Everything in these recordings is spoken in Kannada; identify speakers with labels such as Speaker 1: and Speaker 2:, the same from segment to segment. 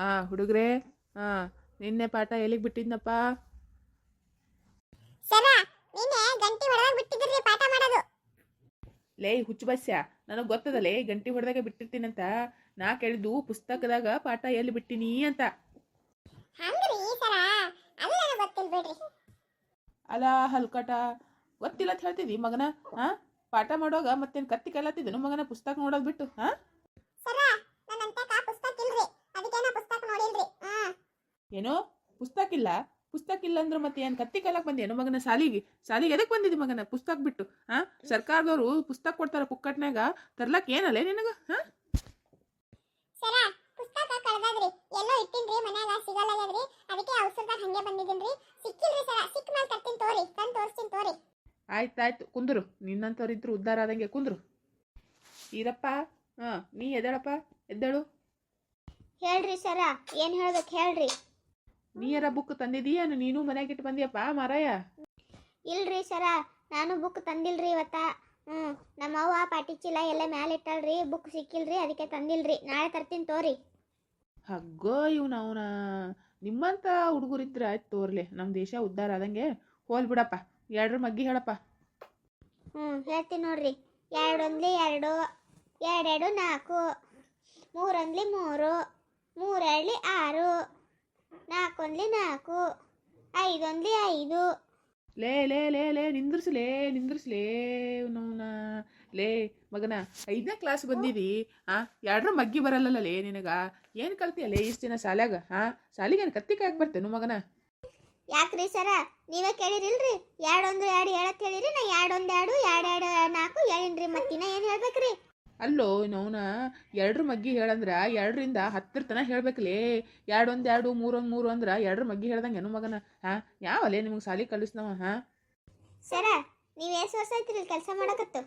Speaker 1: ಆ ಹುಡುಗ್ರೆ ಹಾಂ ನಿನ್ನೆ ಪಾಠ ಎಲ್ಲಿಗೆ ಬಿಟ್ಟಿದ್ನಪ್ಪ? ಲೇ ಹುಚ್ಚು ಬಸ್ಯ ನನಗೆ ಗೊತ್ತದಲೇ ಗಂಟಿ ಹೊಡೆದಾಗ ಬಿಟ್ಟಿರ್ತೀನಂತ. ನಾ ಕೇಳಿದ್ದು ಪುಸ್ತಕದಾಗ ಪಾಠ ಎಲ್ಲಿ ಬಿಟ್ಟಿನಿ ಅಂತ. ಅಲ್ಲ ಹಲ್ಕಟ. ಗೊತ್ತಿಲ್ಲ ಅಂತ ಹೇಳ್ತಿದ್ದಿ ಮಗನ ಹಾಂ ಪಾಠ ಮಾಡುವಾಗ ಮತ್ತೇನು ಕತ್ತಿ ಕೈಲತ್ತಿದ್ದನು ಮಗನ ಪುಸ್ತಕ ನೋಡೋದು ಬಿಟ್ಟು ಹಾಂ
Speaker 2: ಸರ ನನ್ನ ಅಂತಕ ಪುಸ್ತಕ ಇಲ್ರಿ ಅದಕ್ಕೆ ನಾ ಪುಸ್ತಕ ನೋಡಿಲ್ರಿ ಹ್ಮ್
Speaker 1: ಏನೋ ಪುಸ್ತಕ ಇಲ್ಲ ಪುಸ್ತಕ ಇಲ್ಲ ಅಂದ್ರೆ ಮತ್ತೆ ಏನು ಕತ್ತಿ ಕೈಲಕ್ಕೆ ಬಂದೇನು ಮಗನ ಸಾಲಿಗೆ. ಸಾಲಿಗೆ ಎದಕ್ಕೆ ಬಂದಿದ್ದಿ ಮಗನ? ಪುಸ್ತಕ ಬಿಟ್ಟು ಹಾಂ ಸರ್ಕಾರದವರು ಪುಸ್ತಕ ಕೊಡ್ತಾರ ಪುಕ್ಕಟ್ನಾಗ ತರ್ಲಕ್ ಏನಲ್ಲ ನಿನಗೆ ಹಾಂ
Speaker 2: ಸರ ಪುಸ್ತಕ ಕಳ್ದದ್ರಿ. ಎಲ್ಲೋ ಇಟ್ಟಿನ್ರಿ ಮನ್ಯಾಗ ಸಿಗಲ್ಲದ್ರಿ ಅದಕ್ಕೆ ಔಷಧದಾಗ ಹಂಗೆ ಸಿಕ್ಕಿಲ್ರಿ ಸರ ಸಿಕ್ಕ ಮೇಲೆ ತರ್ತೀನಿ ತೋರಿ ತಂದು ತೋರಿಸ್ತೀನಿ ತೋರಿ.
Speaker 1: ಆಯ್ತಾಯ್ತು ಕುಂದ್ರು. ನಿನ್ನಂಥವ್ರಿದ್ರು ಉದ್ಧಾರ ಆದಂಗೆ ಕುಂದ್ರು. ಈರಪ್ಪ ಹಾಂ ನೀ ಎದ್ದೇಳಪ್ಪ ಎದ್ದೇಳು.
Speaker 2: ಹೇಳ್ರಿ ಸರ ಏನು ಹೇಳ್ಬೇಕು ಹೇಳ್ರಿ.
Speaker 1: ನೀಯರ ಬುಕ್ ತಂದಿದೀಯಾ? ನೀನು ಮನೆಗೆ ಇಟ್ಟು ಬಂದಿಯಪ್ಪ ಮಾರಾಯ.
Speaker 2: ಇಲ್ರಿ ಸರ ನಾನು ಬುಕ್ ತಂದಿಲ್ರಿ ಇವತ್ತ. ಹ್ಞೂ ನಮ್ಮ ಅವ್ವ ಪಾಟಿ ಚೀಲ ಎಲ್ಲ ಮ್ಯಾಲೆ ಇಟ್ಟಲ್ರಿ ಬುಕ್ ಸಿಕ್ಕಿಲ್ರಿ ಅದಕ್ಕೆ ತಂದಿಲ್ರಿ. ನಾಳೆ ತರ್ತೀನಿ ತೋರಿ.
Speaker 1: ಹಗ್ಗೋ ಇವ್ನ ಅವನ. ನಿಮ್ಮಂತ ಹುಡುಗರಿದ್ರೆ ಆಯ್ತು ತೋರ್ಲಿ ನಮ್ಮ ದೇಶ ಉದ್ಧಾರ ಆದಂಗೆ. ಹೋಲ್ ಬಿಡಪ್ಪ ಎರಡ್ರ ಮಗ್ಗಿ ಹೇಳಪ್ಪ.
Speaker 2: ಹ್ಞೂ ಹೇಳ್ತೀನಿ ನೋಡ್ರಿ. ಎರಡೊಂದ್ಲಿ ಎರಡು ಎರಡೆರಡು ನಾಲ್ಕು ಮೂರೊಂದ್ಲಿ ಮೂರು ಮೂರೆರಡ್ಲಿ ಆರು ನಾಲ್ಕೊಂದ್ಲಿ ನಾಲ್ಕು ಐದೊಂದ್ಲಿ ಐದು.
Speaker 1: ಲೇ ಲೇ ಲೇ ಲೇ ನಿಂದ್ರಿಸ್ಲೇ ನಿಂದ್ರಿಸ್ಲೇ ಅವನವನ ಲೇ ಮಗನ ಐದನೇ ಕ್ಲಾಸ್ ಬಂದಿದಿ ಆ ಎರಡ್ರ ಮಗ್ಗಿ ಬರಲ್ಲಲ್ಲ ಲೇ ನಿನಗ. ಏನು ಕಲ್ತಿಯಲ್ಲೇ ಇಷ್ಟು ದಿನ ಶಾಲ್ಯಾಗ ಹಾ ಶಾಲಿಗೆ ಏನು ಕತ್ತಿ ಕಾಯಕ್ ಬರ್ತೇನು ಮಗನ?
Speaker 2: ಯಾಕ್ರಿ ಸರ? ನೀವೇ ಕೇಳಿರಿಲ್ರಿ? ಎರಡೊಂದು ಎರಡು ಹೇಳತ್ ಹೇಳಿರಿ ನಾ ಎರಡೊಂದು ಎರಡು ಎರಡು ಎರಡು ನಾಲ್ಕು ಹೇಳಿನ್ರಿ ಮತ್ತಿನ ಏನು ಹೇಳ್ಬೇಕ್ರಿ?
Speaker 1: ಅಲ್ಲೋ ಅವನ ಎರಡ್ರ ಮಗ್ಗಿ ಹೇಳಂದ್ರ ಎರಡರಿಂದ ಹತ್ತರ ತನಕ ಹೇಳ್ಬೇಕಲೇ. ಎರಡೊಂದು ಎರಡು ಮೂರೊಂದು ಮೂರು ಅಂದ್ರ ಎರಡ್ರ ಮಗ್ಗಿ ಹೇಳ್ದಂಗೆ ಏನು ಮಗನ? ಹಾ ಯಾವಲ್ಲೇ ನಿಮ್ಗೆ ಸಾಲಿ ಕಲಿಸ್ನವ ಹಾ?
Speaker 2: ಸರ ನೀವು ಎಷ್ಟು ವರ್ಷ ಆಯ್ತಿರಿ ಕೆಲಸ ಮಾಡಕತ್ತು?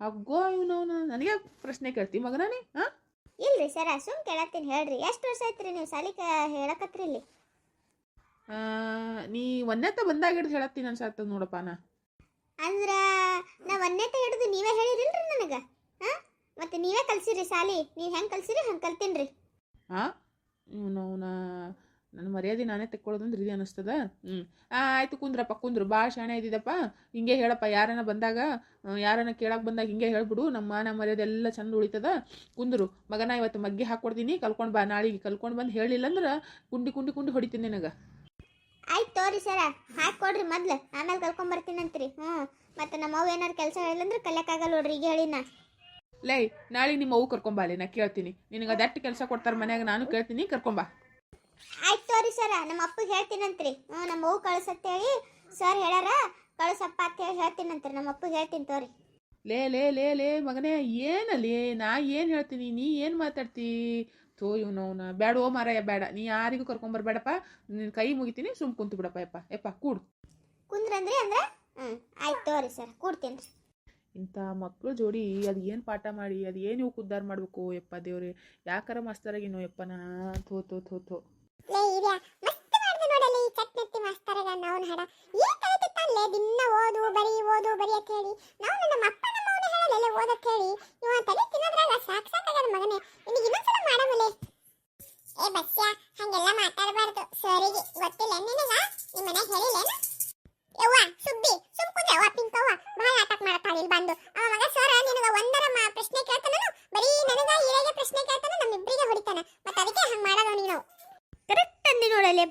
Speaker 1: ಅಗ್ಗೋ ಇವನವನ ನನಗೆ ಪ್ರಶ್ನೆ ಕೇಳ್ತಿ ಮಗನೇ ಹಾ?
Speaker 2: ಇಲ್ರಿ ಸರ ಸುಮ್ ಕೇಳತ್ತೀನಿ ಹೇಳ್ರಿ. ಎಷ್ಟು ವರ್ಷ ಆಯ್ತ್ರಿ ನೀವು ಸಾಲಿ ಕ ಹೇಳಕತ್ರಿ ಇಲ್ಲಿ?
Speaker 1: ನೀ ಒಂದೇತ ಬಂದಾಗ ಹಿಡ್ದು ಹೇಳತ್ತೀನಿ ಅನ್ಸತ್ತ ನೋಡಪ್ಪ ನಾ.
Speaker 2: ಅಂದ್ರ ನಾ ಒಂದೇತ ಹಿಡಿದು ನೀವೇ ಹೇಳಿರಿಲ್ರಿ ನನಗೆ ಹಾಂ ಮತ್ತೆ ನೀವೇ ಕಲ್ಸಿರಿ ಸಾಲಿ ನೀವು ಹೆಂಗೆ ಕಲ್ಸಿರಿ ಹಂಗೆ ಕಲ್ತೀನಿ
Speaker 1: ಹಾ ಇವನವನ ನನ್ನ ಮರ್ಯಾದೆ ನಾನೇ ತೆಕ್ಕೊಳ್ಳೋದಂದ್ರೆ ಇದು ಅನಿಸ್ತದ? ಹ್ಞೂ ಆಯ್ತು ಕುಂದ್ರಪ್ಪ ಕುಂದ್ರು. ಭಾಳ ಶಾಣೆ ಇದ್ದಿದ್ದಪ್ಪ ಹಿಂಗೆ ಹೇಳಪ್ಪ ಯಾರನ್ನ ಬಂದಾಗ ಯಾರನ್ನ ಕೇಳಕ್ಕೆ ಬಂದಾಗ ಹಿಂಗೆ ಹೇಳ್ಬಿಡು. ನಮ್ಮ ಮಾನ ಮರ್ಯಾದೆ ಎಲ್ಲ ಚಂದ ಉಳಿತದ. ಕುಂದ್ರು ಮಗನ ಇವತ್ತು ಮಗ್ಗಿ ಹಾಕ್ಕೊಡ್ತೀನಿ ಕಲ್ಕೊಂಡು ಬಾ ನಾಳೆಗೆ ಕಲ್ಕೊಂಡು ಬಂದು ಹೇಳಿಲ್ಲ ಅಂದ್ರೆ ಕುಂಡಿ ಕುಂಡಿ ಕುಂಡಿ ಹೊಡಿತೀನಿ ನಿನಗೆ.
Speaker 2: ಆಯ್ತು ತೋರಿ ಸರ ಹಾಕಿ ಕೊಡ್ರಿ ಮೊದ್ಲು. ಆಮೇಲೆ ಕಲ್ಕೊಂಬರ್ತೀನಂತ್ರಿ ಹ್ಞೂ ಮತ್ತೆ ನಮ್ಮ ಅವ್ ಏನಾರು ಕೆಲಸ ಹೇಳಿಲ್ಲಂದ್ರೆ ಕಲಿಯೋಕ್ಕಾಗಲ್ಲ ನೋಡ್ರಿ ಈಗ ಹೇಳಿನ.
Speaker 1: ಲೇ ನಾಳೆ ನಿಮ್ಮ ಅವು ಕರ್ಕೊಂಬಾಲೆ ನಾ ಕೇಳ್ತೀನಿ. ನಿನಗೆ ಅದಟ್ಟು ಕೆಲಸ ಕೊಡ್ತಾರೆ ಮನ್ಯಾಗ ನಾನು ಕೇಳ್ತೀನಿ ಕರ್ಕೊಂಬಾ
Speaker 2: ಆಯ್ತು ತೋರಿ ಸರ ನಮ್ಮ ಅಪ್ಪಗೆ ಹೇಳ್ತೀನಂತ್ರಿ. ಹ್ಞೂ ನಮ್ಮ ಕಳಿಸತ್ತೆ ಹೇಳಿ ಸರ್ ಹೇಳ್ಯಾರ ಕಳಿಸಪ್ಪ ಅಂತ ಹೇಳಿ ಹೇಳ್ತೀನಂತ್ರಿ ನಮ್ಮ ಅಪ್ಪಗೆ ಹೇಳ್ತೀನಿ ತೋರಿ.
Speaker 1: ಲೇ ಲೇ ಲೇ ಲೇ ಮಗನೇ ಏನಲ್ಲಿ ನಾ ಏನು ಹೇಳ್ತೀನಿ ನೀ ಏನು ಮಾತಾಡ್ತಿ? ಥೋ ಇವನವನ ಬೇಡ ಓ ಮಾರಯ್ಯ ಬೇಡ ನೀ ಯಾರಿಗೂ ಕರ್ಕೊಂಬರ್ಬೇಡಪ್ಪ ನಿನ್ನ ಕೈ ಮುಗಿತೀನಿ ಸುಮ್ ಕುಂತು ಬಿಡಪ್ಪ ಯಪ್ಪ ಯಪ್ಪ ಕೂಡು.
Speaker 2: ಕುಂದ್ರಂದ್ರಿ ಅಂದ್ರೆ? ಹ್ಞೂ ಆಯ್ತು ತೋರಿ ಸರ್ ಕೂಡ್ತೀನಿ.
Speaker 1: ಇಂಥ ಮಕ್ಕಳು ಜೋಡಿ ಅದು ಏನು ಪಾಠ ಮಾಡಿ, ಅದು ಏನು ಇವು ಉದ್ಧಾರ ಮಾಡಬೇಕು, ಯಪ್ಪ ದೇವ್ರಿ ಯಾಕಾರ ಮಾಸ್ತರಾಗಿನೋ ಯಪ್ಪ ನಾ, ಥೋ ಥೋ ಥೋ ಥೋ.
Speaker 2: ಮಾಸ್ತರಗ ನಾವು ಹಾಡ ಏನ್ ಕಲಿತಿತ್ತಲ್ಲೇ ದಿನ ಓದು, ಬರಿ ಓದು, ಬರಿ ಅಂತ ಹೇಳಿ. ನಾವು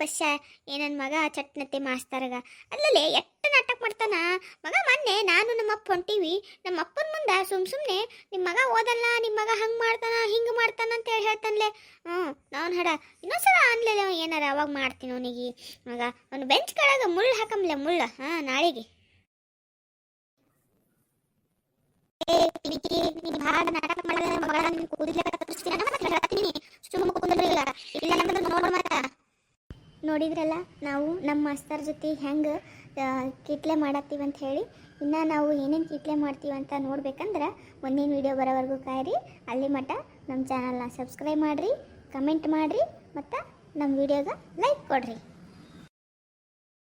Speaker 2: ನೋಡಲೆ ಬಸ್ಸ ಏ ನನ್ನ ಮಗ ಚಟ್ನತೆ ಮಾಸ್ತಾರಗ. ಅಲ್ಲಲ್ಲೇ, ಎಟ್ಟ ನಾಟಕ ಮಾಡ್ತಾನ? ಮಗ ಮೊನ್ನೆ ನಾನು ನಮ್ಮ ಅಪ್ಪ ಹೊಂಟೀವಿ. ನಮ್ಮ ಅಪ್ಪನ ಮುಂದೆ ಸುಮ್ ಸುಮ್ಮನೆ ನಿಮ್ಮ ಮಗ ಓದಲ್ಲ ನಿಮ್ಮ ಮಗ ಹಂಗ್ ಮಾಡ್ತಾನ, ಹಿಂಗ್ ಮಾಡ್ತಾನ ಅಂತ ಹೇಳಿ ಹೇಳ್ತಾನಲೆ. ಹ್ಞೂ ನಾನು ಹಡ, ಇನ್ನೊಂದ್ಸಲ ಅನ್ಲಿಲ್ಲ ಏನಾರ ಅವಾಗ ಮಾಡ್ತೀನಿ ಅವನಿಗೆ. ಮಗ, ಅವನು ಬೆಂಚ್ ಕೆಳಗೆ ಮುಳ್ಳು ಹಾಕಂಬ್ಲೆ ಮುಳ್ಳ. ಹಾ, ನಾಳೆಗೆ. ನಾಟಕ ಮಾಡಿದ್ರೆ ಮಗ ನಿನ್ ಕೂದಲೇ. ಸುಮ್ಮ ಇಲ್ಲ ಮತ್ತ ನೋಡಿದ್ರಲ್ಲ, ನಾವು ನಮ್ಮ ಮಾಸ್ತರ್ ಜೊತೆ ಹೆಂಗೆ ಕಿಟ್ಲೆ ಮಾಡತ್ತೀವಿ ಅಂತ ಹೇಳಿ, ಇನ್ನು ನಾವು ಏನೇನು ಕಿಟ್ಲೆ ಅಂತ ನೋಡ್ಬೇಕಂದ್ರೆ ಮುಂದಿನ ವಿಡಿಯೋ ಬರೋವರೆಗೂ ಕಾಯಿರಿ. ಅಲ್ಲಿ ಮಟ್ಟ ನಮ್ಮ ಚಾನಲ್ನ ಸಬ್ಸ್ಕ್ರೈಬ್ ಮಾಡಿರಿ ಕಮೆಂಟ್ ಮಾಡಿರಿ, ಮತ್ತು ನಮ್ಮ ವಿಡಿಯೋಗೆ ಲೈಕ್ ಕೊಡ್ರಿ.